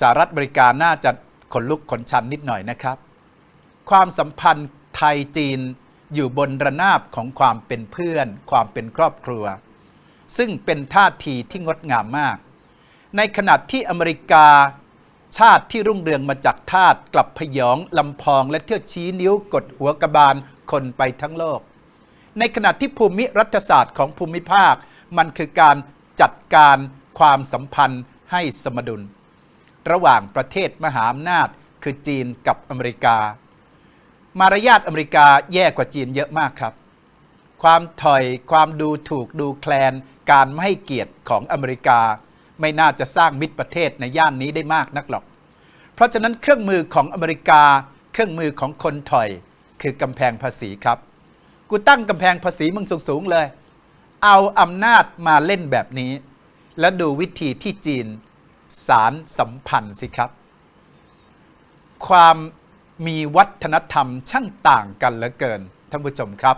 สหรัฐอเมริกาน่าจะขนลุกขนชันนิดหน่อยนะครับ ความสัมพันธ์ไทยจีนอยู่บนระนาบของความเป็นเพื่อน ความเป็นครอบครัว ซึ่งเป็นท่าทีที่งดงามมาก ในขณะที่อเมริกา ชาติที่รุ่งเรืองมาจากทาสกลับพยองลำพองและเที่ยวชี้นิ้วกดหัวกระบาลคนไปทั้งโลก ในขณะที่ภูมิรัฐศาสตร์ของภูมิภาค มันคือการจัดการความสัมพันธ์ให้สมดุล ระหว่างประเทศมหาอำนาจ คือจีนกับอเมริกา มารยาทอเมริกาแย่กว่าจีนเยอะมากครับ ความถอยความดูถูกดูแคลน การไม่ให้เกียรติของอเมริกา ไม่น่าจะสร้างมิตรประเทศในย่านนี้ได้มากนักหรอก เพราะฉะนั้นเครื่องมือของอเมริกา เครื่องมือของคนถอย คือกำแพงภาษีครับ กูตั้งกำแพงภาษีมึงสูงๆเลย เอาอำนาจมาเล่นแบบนี้ แล้วดูวิธีที่จีน สารสัมพันธ์สิครับ ความมีวัฒนธรรมช่างต่างกันเหลือเกินท่านผู้ชมครับ